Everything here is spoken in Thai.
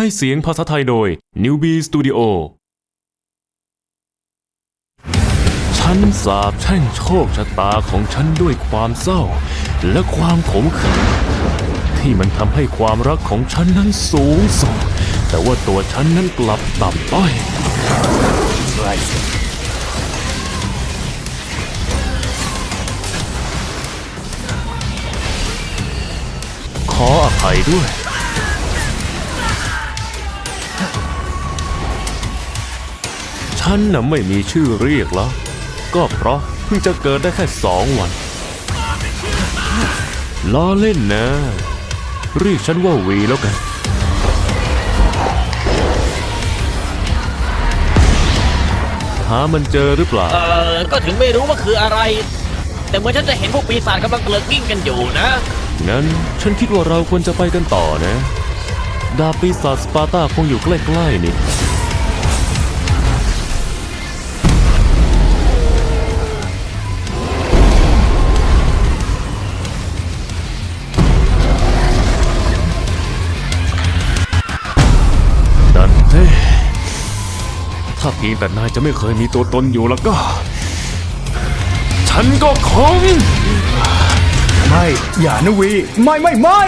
ให้เสียงภาษาไทยโดย Newbie Studio ฉันสาบแช่งโชคชะตาของฉันด้วยความเศร้า และความขมขื่นที่มันทำให้ความรักของฉันนั้นสูงส่ง แต่ว่าตัวฉันนั้นกลับต่ำต้อยขออภัยด้วย ฉันน่ะไม่มีชื่อเรียกแล้ว ก็เพราะเพิ่งจะเกิดได้แค่สองวันล้อเล่นนะ เรียกฉันว่าวีแล้วกัน หามันเจอหรือเปล่า เออก็ถึงไม่รู้ว่าคืออะไร แต่เหมื่อนฉันจะเห็นพวกปีศาจกำลังเกลิกกิ้งกันอยู่นะ งั้นฉันคิดว่าเราควรจะไปกันต่อนะ ดาบปีศาจสปาร์ตาคงอยู่ใกล้ๆนี่าเพียงแต่นายจะไม่เคยมีตัวตนอยู่แล้วก็ ฉันก็คง ไม่ อย่านะวี ไม่ไม่ไม่